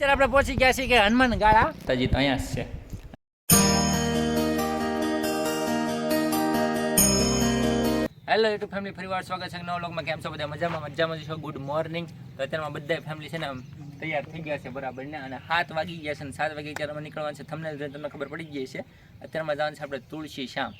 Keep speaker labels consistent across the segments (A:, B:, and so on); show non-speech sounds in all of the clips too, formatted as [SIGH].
A: અત્યારે આપણે પહોંચી ગયા છીએ કે હનુમાન ગાળા. તજી તો અહીંયા જ છે. હેલો યુટ્યુબ ફેમિલી ફરીવાર સ્વાગત છે નવો લોકમાં કેમ છો બધા? મજામાં? મજામાં જ છો? ગુડ મોર્નિંગ તો અત્યારમાં બધા ફેમિલી છે ને તૈયાર થઈ ગયા છે બરાબર ને અને સાત વાગી ગયા છે અને સાત વાગે અત્યારે અમે નીકળવાનું છે. તમને તમને ખબર પડી ગઈ છે અત્યારમાં જવાનું છે આપણે તુલસી શ્યામ.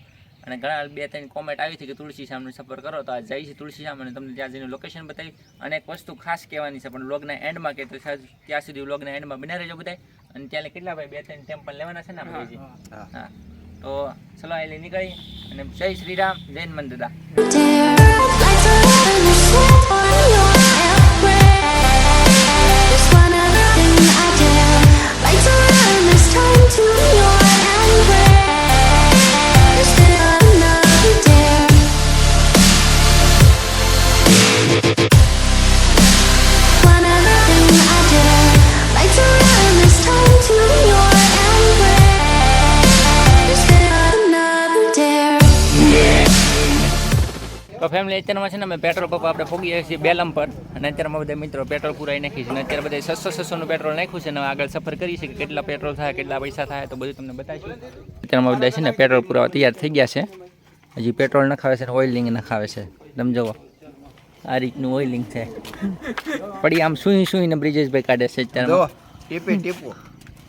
A: અને ઘણા બે ત્રણ કોમેન્ટ આવી હતી કે તુલસી શ્યામનો સફર કરો. તો આ જઈ છે તુલસી શ્યામ અને તમને ત્યાં જઈને લોકેશન બતાવી. અને એક વસ્તુ ખાસ કહેવાની છે પણ વ્લોગના એન્ડમાં કે ત્યાં સુધી વ્લોગના એન્ડમાં બના રહેજો બધા અને ત્યાં કેટલા ભાઈ બે ત્રણ ટેમ્પલ લેવાના છે ને આપણે હા તો ચલો અહીં નીકળી. અને જય શ્રી રામ જય હનુમાન દાદા. તો ફેમિલી અત્યારમાં છે ને અમે પેટ્રોલ પંપ આપણે ફોગીએ છીએ બેલમ પર. અને અત્યારમાં બધા મિત્રો પેટ્રોલ પૂરાઈ નાખી છે. અને અત્યારે બધા છસો છસોનું પેટ્રોલ નાખ્યું છે અને આગળ સફર કરી છે કે કેટલા પેટ્રોલ થાય કેટલા પૈસા થાય તો બધું તમને બતાવીશું. અત્યારમાં બધા છે ને પેટ્રોલ પૂરાવા તૈયાર થઈ ગયા છે. હજી પેટ્રોલ નખાવે છે અને ઓઇલિંગ નખાવે છે. તમે જુઓ આ રીતનું ઓઇલિંગ છે. પડી આમ સુઈ સુઈને બ્રિજેશભાઈ કાઢે છે
B: ટીપો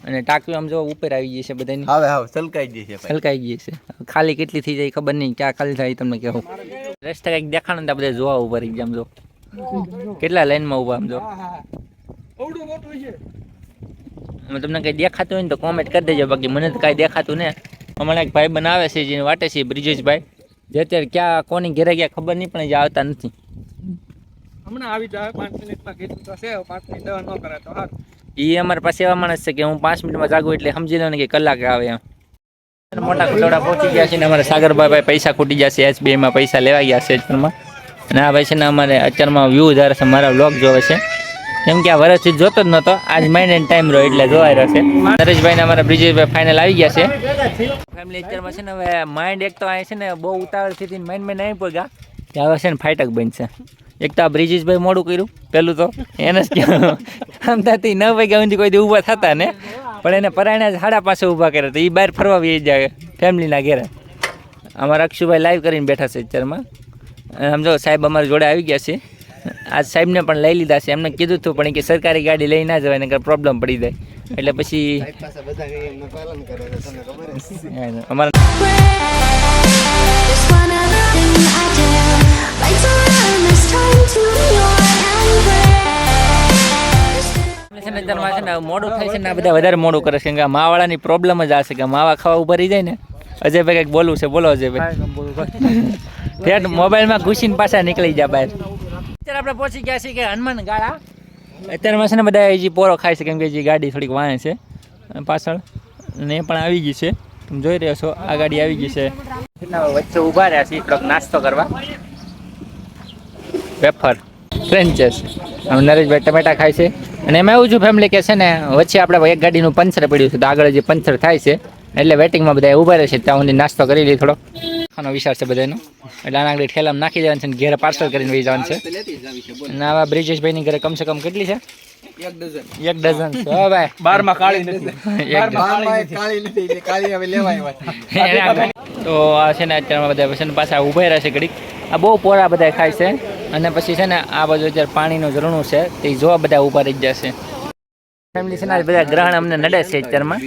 A: અને ટાંકી આમ જો ઉપર આવી ગઈ છે બધાની.
B: હવે હવે સલકાઈ ગઈ છે
A: સલકાઈ ગઈ છે. ખાલી કેટલી થઈ જાય ખબર નહીં ક્યાં ખાલી થાય તમને કહું. રસ્તા કંઈક દેખાણું ને બધા જોવા ગયા આમ જો. કેટલા લાઈનમાં ઊભા આમ જો. તમને કઈ દેખાતું હોય ને તો કોમેન્ટ કરી દેજો. બાકી મને તો કઈ દેખાતું ને. હમણાં એક ભાઈ બનાવે છે જેને વાટે છે બ્રિજેશભાઈ. જે અત્યારે ક્યાં કોની ઘેરે ગયા ખબર નહીં પણ જે આવતા નથી.
C: હમણાં આવી જાય પાંચ મિનિટમાં કીધું તો છે પાંચ મિનિટ દવા ન કરે તો સારું
A: એ અમારા પાસે એવા માણસ છે કે હું પાંચ મિનિટમાં જાગું એટલે સમજી લો ને કે કલાક આવે એમ. મોટા કુટોડા પહોંચી ગયા છે ને અમારે સાગરભાઈ પૈસા ખૂટી ગયા છે એસબીઆઈમાં પૈસા લેવા ગયા છે અત્યારમાં. અને આ ભાઈ છે ને અમારે અત્યારમાં વ્યૂ વધારે છે, મારા વ્લોગ જોવે છે. કેમ કે આ વર્ષથી જોતો જ નહોતો, આજ માઇન્ડ એન્ડ ટાઈમ રહ્યો એટલે જોવાઈ રહ્યો છે. નરેશભાઈ ને અમારા બ્રિજેશભાઈ ફાઇનલ આવી ગયા છે. ફેમિલી અત્યારમાં છે ને હવે માઇન્ડ એક તો અહીં છે ને બહુ ઉતાવળ સ્થિતિ માઇન્ડ મેં નહીં પગ્યા કે હવે છે ને ફાટક બનશે એક તો આ બ્રિજેશભાઈ મોડું કર્યું, પેલું તો એને જ આમ થતી ન વાગ્યા સુધી કોઈ દી ઊભા થતા ને. પણ એને પરાયણા સાડા પાસે ઊભા કરે તો એ બહાર ફરવા બી જાય ફેમિલીના ઘેરે. અમારા અક્ષુભાઈ લાઈવ કરીને બેઠા છે અત્યારમાં. આમ જો સાહેબ અમારી જોડે આવી ગયા છે. આ સાહેબને પણ લઈ લીધા છે. એમને કીધું હતું પણ કે સરકારી ગાડી લઈ ના જવાય નકર પ્રોબ્લેમ પડી જાય. એટલે પછી અમારા મોડું છે ને આ બધા વધારે મોડું કરે છે કે માવાળાની પ્રોબ્લેમ જ આ છે કે માવા ખાવા ઊભા રહી જાય ને અજયભાઈ કંઈક બોલવું છે બોલો અજયભાઈ. [LAUGHS] ઠેઠ મોબાઈલમાં ઘૂસીને પાછા નીકળી જાય બહાર. અત્યારે આપણે પહોંચી ગયા છીએ કે હનુમાન ગાળા. અત્યારે છે ને બધા હજી પોરો ખાય છે કેમ કે હજી ગાડી થોડીક વાંહે છે પાછળ ને એ પણ આવી ગઈ છે. તમે જોઈ રહ્યો છો આ ગાડી આવી ગઈ છે. વચ્ચે ઊભા રહ્યા છીએ થોડોક નાસ્તો કરવા. વેફર ફ્રેન્ચેસ. નરેશભાઈ ટમેટા ખાય છે. અને એમાં એવું છું ફેમિલી કે છે ને વચ્ચે આપણે એક ગાડીનું પંચર પડ્યું છે તો આગળ જે પંચર થાય છે એટલે વેટિંગમાં બધા ઊભા રહે છે ત્યાં સુધી નાસ્તો કરી લઈએ થોડો. ખાનો વિચાર છે બધાનો એટલે આના આગળ ઠેલામાં નાખી દેવાનું છે ઘેરે પાર્સલ કરીને વહી જવાનું છે. અને આવા બ્રિજેશભાઈની ઘરે કમસે કમ કેટલી છે?
C: એક ડઝન
A: એક ડઝન છે હો ભાઈ.
C: બારમાં કાળી નથી.
B: કાળી નથી. એટલે કાળી હવે લેવાય [LAUGHS]
A: તો આ છે ને અત્યારે બધા પાછા ઊભા રહે છે ઘડીક. આ બહુ પોરા બધા ખાય છે. અને પછી છે ને આ બાજુ અત્યારે પાણીનું ઝરણું છે તે જોવા બધા ઊભા રહી જશે ફેમિલી છે ને બધા ગ્રહણ અમને નડે છે અત્યારમાં.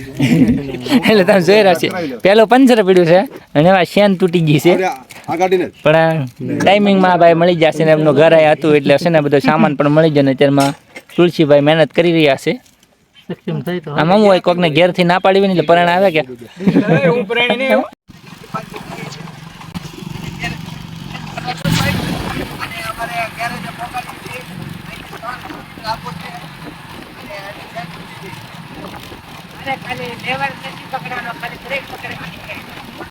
A: [LAUGHS] એટલે તમે જોઈ રહ્યા છે. પેલું પંચર પડ્યું છે અને એમાં શેન તૂટી ગઈ છે. પણ ટાઈમિંગમાં ભાઈ મળી જશે ને એમનું ઘર અહીં હતું એટલે છે ને બધો સામાન પણ મળી જાય ને અત્યારમાં તુલસીભાઈ મહેનત કરી રહ્યા છે. આમાં હું હોય કોકને ઘેરથી ના પાડી ને એટલે પરાણ આવે કે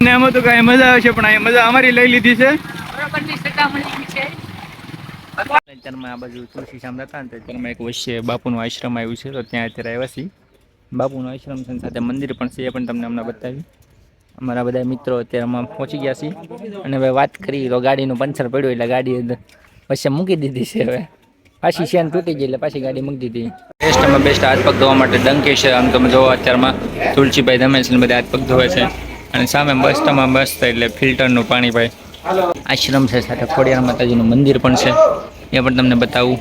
C: ને આમાં તો કાંઈ મજા આવે છે પણ અહીં મજા અમારી લઈ લીધી છે.
A: અત્યારમાં આ બાજુ તુલસી શ્યામ હતા અત્યારમાં એક વચ્ચે બાપુનું આશ્રમ આવ્યું છે તો ત્યાં અત્યારે આવ્યા છીએ. બાપુનું આશ્રમ છે સાથે મંદિર પણ છે એ પણ તમને હમણાં બતાવી અમારા બધા મિત્રો અત્યારે પહોંચી ગયા છીએ. અને હવે વાત કરી તો ગાડીનું પંચર પડ્યું એટલે ગાડી વચ્ચે મૂકી દીધી છે હવે. પાછી શેન તૂટી ગઈ એટલે પાછી ગાડી મૂકી દીધી. બેસ્ટમાં બેસ્ટ હાથ પગ ધોવા માટે ડંકી છે. આમ તમે જોવો અત્યારમાં તુલસીભાઈ ધમેશ ને બધા હાથ પગ ધોવે છે. અને સામે બસમાં મસ્ત એટલે ફિલ્ટરનું પાણી ભાઈ. આશ્રમ છે સાથે ખોડિયાર માતાજીનું મંદિર પણ છે. એ પણ તમને બતાવું.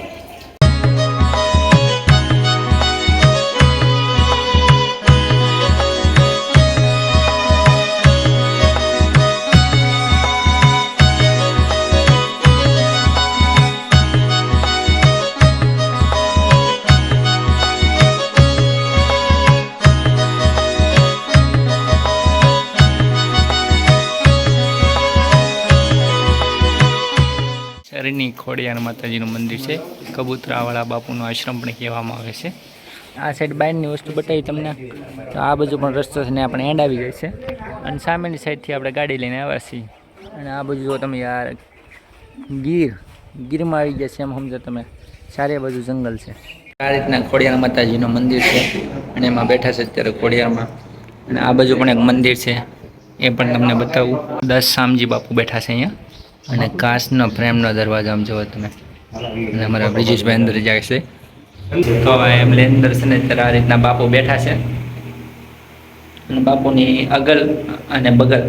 A: શરીરની ખોડિયાર માતાજીનું મંદિર છે. કબૂતરાવાળા બાપુનો આશ્રમ પણ કહેવામાં આવે છે. આ સાઈડ બાયરની વસ્તુ બતાવી તમને. તો આ બાજુ પણ રસ્તો છે ને આપણે એન્ડ આવી ગઈ છે. અને સામેની સાઈડથી આપણે ગાડી લઈને આવ્યા છીએ. અને આ બાજુ જો તમે યાર ગીર, ગીરમાં આવી ગયા છે એમ સમજો તમે. ચારે બાજુ જંગલ છે. આ રીતના ખોડિયાર માતાજીનું મંદિર છે અને એમાં બેઠા છે અત્યારે ખોડિયારમાં. અને આ બાજુ પણ એક મંદિર છે. એ પણ તમને બતાવું. દસ શામજી બાપુ બેઠા છે અહીંયા. અને કાચનો ફ્રેમનો દરવાજો આમ જુઓ તમે. અને અમારા બ્રિજેશભાઈ અંદર જાય છે. તો એમની અંદર છે ને અત્યારે આ રીતના બાપુ બેઠા છે. અને બાપુની અગલ અને બગલ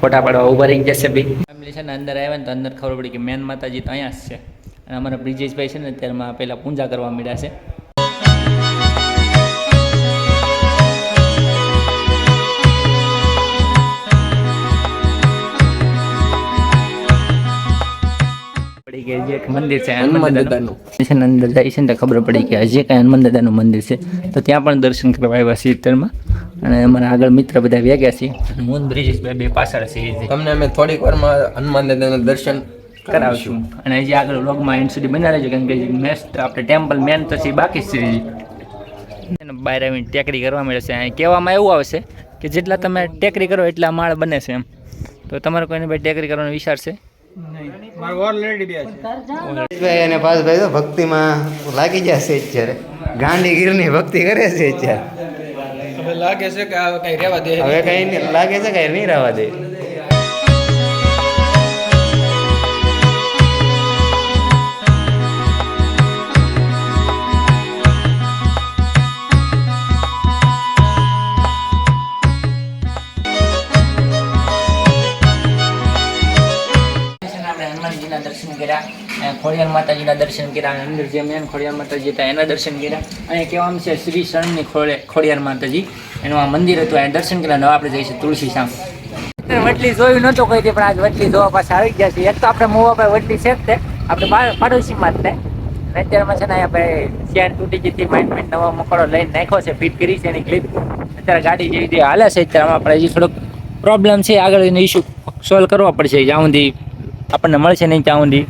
A: ફોટા પાડવા ઊભા રહી જશે બી. ફેમિલી છે ને અંદર આવ્યા ને તો અંદર ખબર પડી કે મેન માતાજી તો અહીંયા જ છે. અને અમારા બ્રિજેશભાઈ છે ને અત્યારમાં પહેલાં પૂજા કરવા મળ્યા છે. કે એક મંદિર છે હનુમાન દાદાનું. છે અંદર જાય છે ને તો ખબર પડી કે હજી કાંઈ હનુમાન દાદાનું મંદિર છે તો ત્યાં પણ દર્શન કરવા આવ્યા છીએ અને અમારા આગળ મિત્ર બધા વ્યાગ્યા છે. મૂન બ્રિજેશ બે પાછળ છે
B: તમને અમે થોડીક વારમાં હનુમાન દાદાના દર્શન
A: કરાવશું. અને હજી આગળ વ્લોગમાં એન્ડ સુધી બના છે કેમ કે મેસ્ટ આપણે ટેમ્પલ મેન તો છે બાકી છે બહાર આવીને ટેકરી કરવા મળે છે. અહીં કહેવામાં એવું આવશે કે જેટલા તમે ટેકરી કરો એટલા માળ બને છે એમ. તો તમારે કોઈને ભાઈ ટેકરી કરવાનો વિચાર છે?
C: મારું ઓલરેડી બે છે.
D: ભાઈ અને પાસભાઈ તો ભક્તિમાં લાગી જશે અત્યારે. ગાંધી ગીરની ભક્તિ કરે છે અત્યારે.
C: હવે લાગે છે કે આ કઈ રહેવા દે.
D: હવે કઈ નહીં લાગે છે કઈ નહીં રહેવા દે.
A: કર્યા. ખોડિયાર માતાજીના દર્શન કર્યા. અને અંદર જે મેન ખોડિયાર માતાજી હતા, એના દર્શન કર્યા. અને કહેવામાં છે શ્રી શરણની ખોડે ખોડિયાર માતાજી. એનું આ મંદિર હતું અહીંયા દર્શન કર્યા. હવે આપણે જઈશું તુલસી શામ વટલી જોયું નહોતું કઈ પણ આજ વટલી જોવા પાસે આવી ગયા છે એક તો આપણે મોવા પર વટલી છે તે. આપણે પાડોશીમાં જ તે. અને અત્યારમાં છે ને ભાઈ ચેન તૂટી જતી માઇન્ડ માઇન્ડ નવા મકડો લઈને નાખ્યો છે, ફિટ કરી છે એની ક્લિપ અત્યારે ગાડી જેવી રીતે હાલે છે, અત્યારે આપણે હજી થોડોક પ્રોબ્લેમ છે. આગળ એનો ઇસ્યુ સોલ્વ કરવો પડશે જ્યાં સુધી આપણને મળશે નહીં ત્યાં સુધી